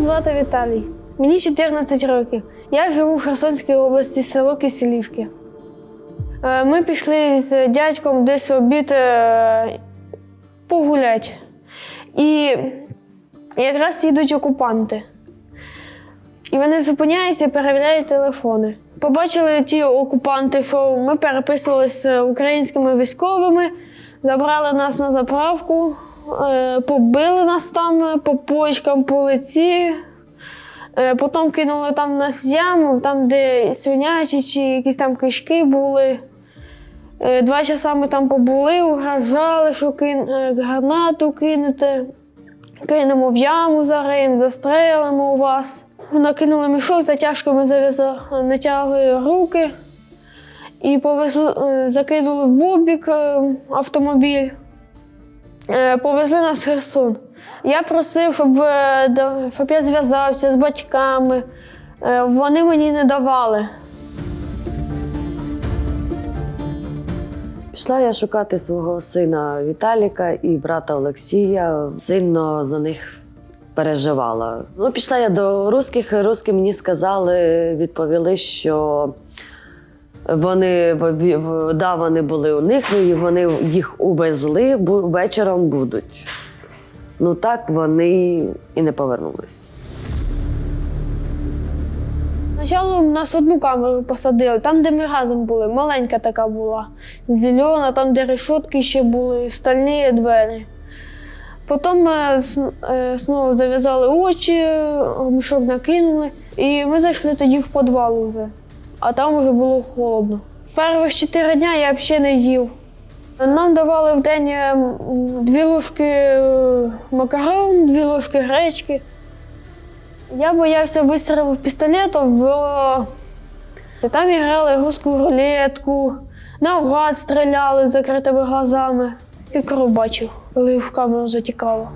звати Віталій. Мені 14 років. Я живу в Херсонській області, село Киселівки. Е, Ми пішли з дядьком десь обід е, погулять. І якраз їдуть окупанти. І вони зупиняються і перевіряють телефони. Побачили ті окупанти, що ми переписувалися з українськими військовими, забрали нас на заправку, побили нас там е, по почкам, по лиці. Е, Потім кинули там нас в яму, там, де свинячі чи якісь там кишки були. Е, Два часа ми там побули, угрожали, що кин... е, гранату кинете, кинемо в яму зариємо, застрелимо у вас. Накинули мішок, затяжками зав'язали, натягли руки і повезли, е, закинули в бобік е, автомобіль. Е, Повезли нас в Херсон. Я просив, щоб, е, щоб я зв'язався з батьками. Е, Вони мені не давали. Пішла я шукати свого сина Віталіка і брата Олексія. Сильно за них переживала. Ну, пішла я до русських. Русські мені сказали, відповіли, що вони да, вони були у них, і вони їх увезли, бу- вечором будуть. Ну так вони і не повернулись. Спочатку нас одну камеру посадили, там, де ми разом були, маленька така була, зелена, там, де решетки ще були, стальні двері. Потім е, з- е, знову зав'язали очі, е, мішок накинули, і ми зайшли тоді в підвал уже, а там вже було холодно. Перших чотири дня я взагалі не їв. Нам давали в день е, дві ложки е, макарон, дві ложки гречки. Я боявся вистрілів пістолетом, бо там грали русську рулетку, наугад стріляли з закритими глазами. І кров бачив, коли в камеру затікало.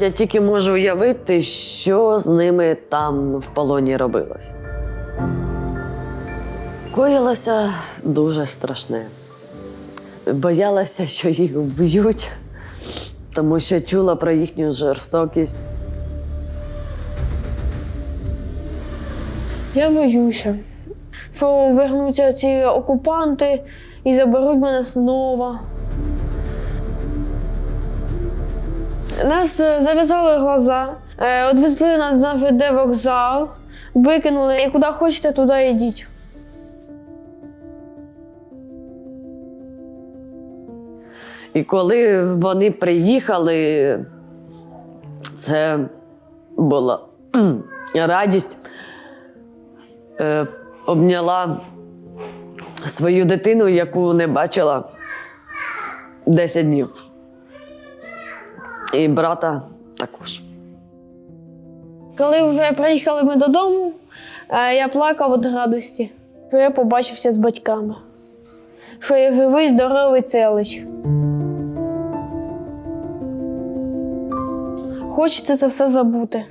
Я тільки можу уявити, що з ними там в полоні робилось. Коїлося дуже страшне. Боялася, що їх вб'ють, тому що чула про їхню жорстокість. Я боюся, що вернуться ці окупанти і заберуть мене знову. Нас е, зав'язали глаза, е, відвезли на на вокзал, викинули і куди хочете, туди йдіть. І коли вони приїхали, це була радість. Е, обняла свою дитину, яку не бачила 10 днів. І брата також. Коли вже приїхали ми додому, е, я плакав від радості, що я побачився з батьками, що я живий, здоровий, цілий. Хочеться це все забути.